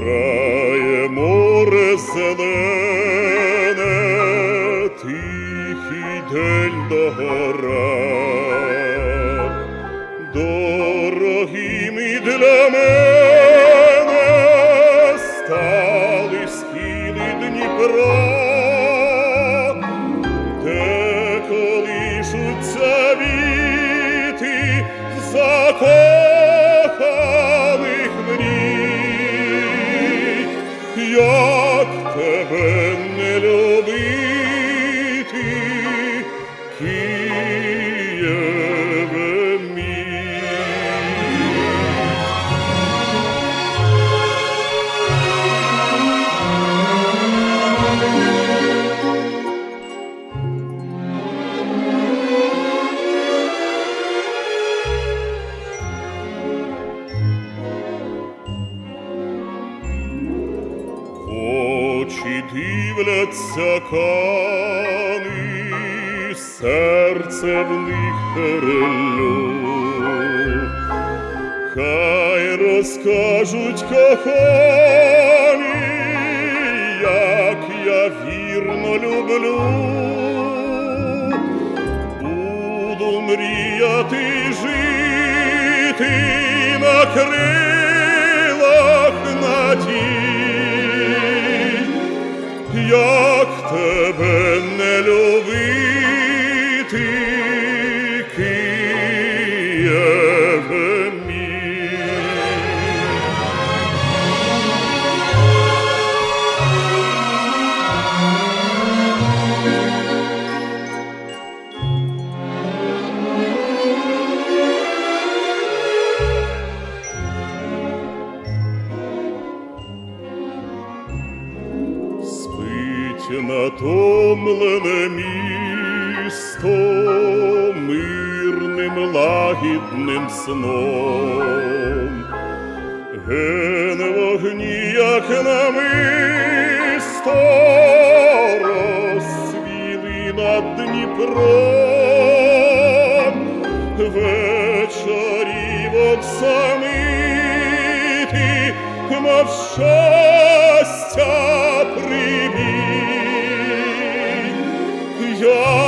Грає море зелене, тихий день до гора, дорогим і для мене стали схили Дніпра, де колишуться. Як дивляться кани, серце в них перелю. Хай розкажуть кохані, як я вірно люблю. Буду мріяти жити на крилах надій, Спить натомлене місто мирним лагідним сном. Ген вогні, як намисто, розсвіли над Дніпром. Вечорів оксамити, мов щастя. your